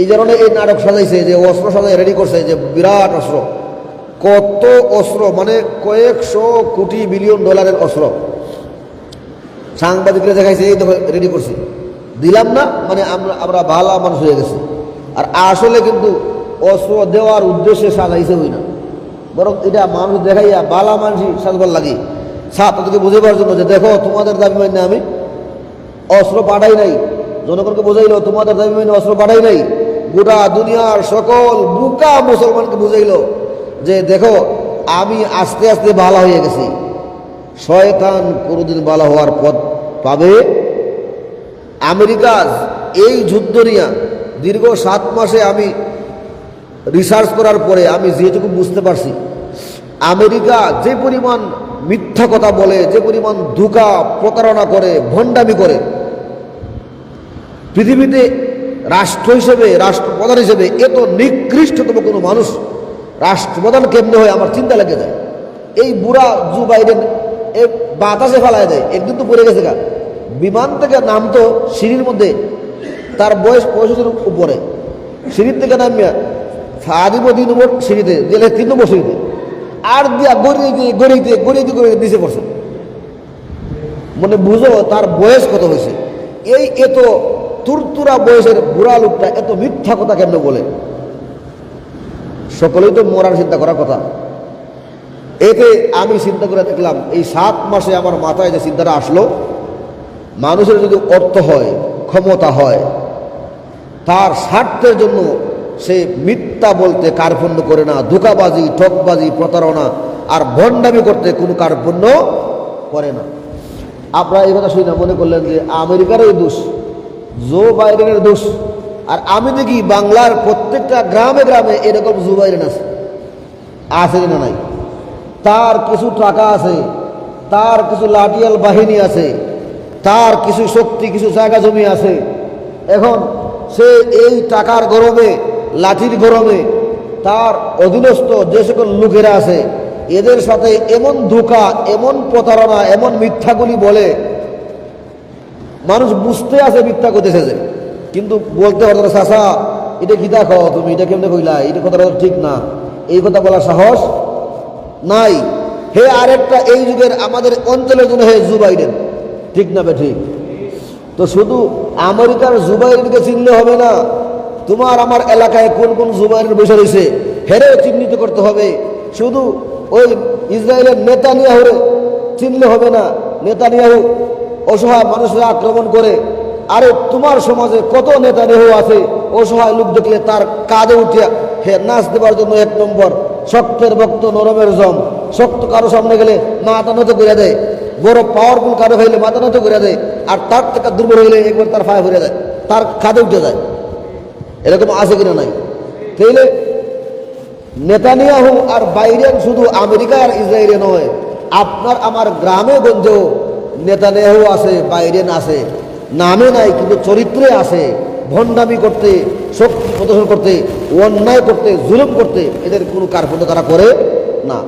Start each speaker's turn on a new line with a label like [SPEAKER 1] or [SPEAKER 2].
[SPEAKER 1] এই কারণে এই নাটক সাজাইছে যে অস্ত্র সাজাই রেডি করছে যে বিরাট অস্ত্র। কত অস্ত্র মানে কয়েকশো কোটি বিলিয়ন ডলারের অস্ত্র। সাংবাদিকরা দেখাইছে, এই দেখো রেডি করছি। দিলাম না মানে আমরা আমরা ভালো মানুষ হয়ে গেছি। আর আসলে কিন্তু অস্ত্র দেওয়ার উদ্দেশ্যে সাজাইছে হই না। বরং এটা মানুষ দেখাইয়া বালা মানুষই সাজবার লাগে। সাপ তাদেরকে বুঝাবার জন্য যে, দেখো, তোমাদের দাবি মান্য আমি অস্ত্র পাঠাই নাই। জনগণকে বোঝাইলো, তোমাদের দাবি মানে অস্ত্র পাঠাই নাই। গোটা দুনিয়ার সকল বুকা মুসলমানকে বুঝাইল যে দেখো, আমি আস্তে আস্তে বালা হয়ে গেছি। শয়তান কোনোদিন বালা হওয়ার পথ পাবে? আমেরিকা এই যুদ্ধ নিয়ে দীর্ঘ সাত মাসে আমি রিসার্চ করার পরে আমি যেটুকু বুঝতে পারছি, আমেরিকা যে পরিমাণ মিথ্যা কথা বলে, যে পরিমাণ ধোকা প্রতারণা করে, ভণ্ডামি করে, পৃথিবীতে রাষ্ট্র হিসেবে, রাষ্ট্রপ্রধান হিসেবে এত নিকৃষ্টতম কোনো মানুষ। রাষ্ট্রপ্রধান কেমনে হয় আমার চিন্তা লেগে যায়। এই বুড়া জু বাইডেন, এ বাতাসে ফেলায় দেয় একদিন তো পড়ে গেছে গা। বিমান থেকে নামতো সিঁড়ির মধ্যে, তার বয়স পঁয়ষট্টির উপরে। সিঁড়ির থেকে নামিয়া সাদিব দুই নম্বর সিঁড়িতে, গেলে তিন নম্বর সিঁড়িতে। আর দিয়া গড়িয়ে দিয়ে গড়িয়ে দিয়ে গড়িয়ে দিয়ে গড়িয়ে নিচে পড়ছে। মানে বুঝো তার বয়স কত হয়েছে। এই এত তুরতুরা বয়সের বুড়া লোকটা এত মিথ্যা কথা কেন বলে? সকলেই তো মরার চিন্তা করার কথা। এতে আমি চিন্তা করে দেখলাম, এই সাত মাসে আমার মাথায় যে চিন্তাটা আসলো, মানুষের যদি অর্থ হয়, ক্ষমতা হয়, তার স্বার্থের জন্য সে মিথ্যা বলতে কার্পণ্য করে না, ধোকাবাজি, ঠকবাজি, প্রতারণা আর ভণ্ডামি করতে কোনো কার্পণ্য করে না। আপনারা এই কথা শুনে মনে করলেন যে আমেরিকারই দোষ। জো বাইডেনের দোষ। আর আমি দেখি বাংলার প্রত্যেকটা গ্রামে গ্রামে এরকম জো বাইডেন আছে। আছে না নাই? তার কিছু টাকা আছে, তার কিছু লাঠিয়াল বাহিনী আছে, তার কিছু শক্তি, কিছু জায়গা জমি আছে। এখন সে এই টাকার গরমে, লাঠির গরমে, তার অধীনস্থ যে সকল লোকেরা আছে, এদের সাথে এমন ধোকা, এমন প্রতারণা, এমন মিথ্যাগুলি বলে মানুষ বুঝতে আছে, মিথ্যা করতেছে যে। কিন্তু বলতে পারতো না চাষা এটা কি দেখো তুমি? এটা কেমনে কইলা? এটা কথাটা ঠিক না। এই কথা বলার সাহস নাই। হে আরেকটা, এই যুগের আমাদের অঞ্চলের জন্য হে জু বাইডেন। ঠিক না ঠিক? তো শুধু আমেরিকার জুবাইরকে চিনলে হবে না, তোমার আমার এলাকায় কোন কোন জুবাইরের বসে রয়েছে, হেরেও চিহ্নিত করতে হবে। শুধু ওই ইসরায়েলের নেতানিয়াহুরে চিনলে হবে না। নেতানিয়াহু অসহায় মানুষরা আক্রমণ করে, আরে তোমার সমাজে কত নেতানিয়াহু আছে, অসহায় লোক দেখলে তার কাঁধে উঠে হে নাচ দেবার জন্য এক নম্বর, শক্তের ভক্ত, নরমের জম, শক্ত কারও সামনে গেলে মাথা নত করে দেয়, বড় পাওয়ারফুল কারও হইলে মাথা নত করে দেয়, আর তার থেকে দুর্বল হইলে একবার তার ফায় ভরে যায় তার কাঁধে উঠে যায় এরকম আছে কিনা নাই? তাইলে নেতানিয়াহু আর বাইডেন শুধু আমেরিকা আর ইসরায়েলে নয়, আপনার আমার গ্রামে গঞ্জেও নেতানিয়াহু আছে বাইরেন আছে, নামে নাই, কিন্তু চরিত্রে আছে, ভণ্ডামি করতে, শক্তি প্রদর্শন করতে, অন্যায় করতে, জুলুম করতে, এদের কোনো কার্পণ্য তারা করে না।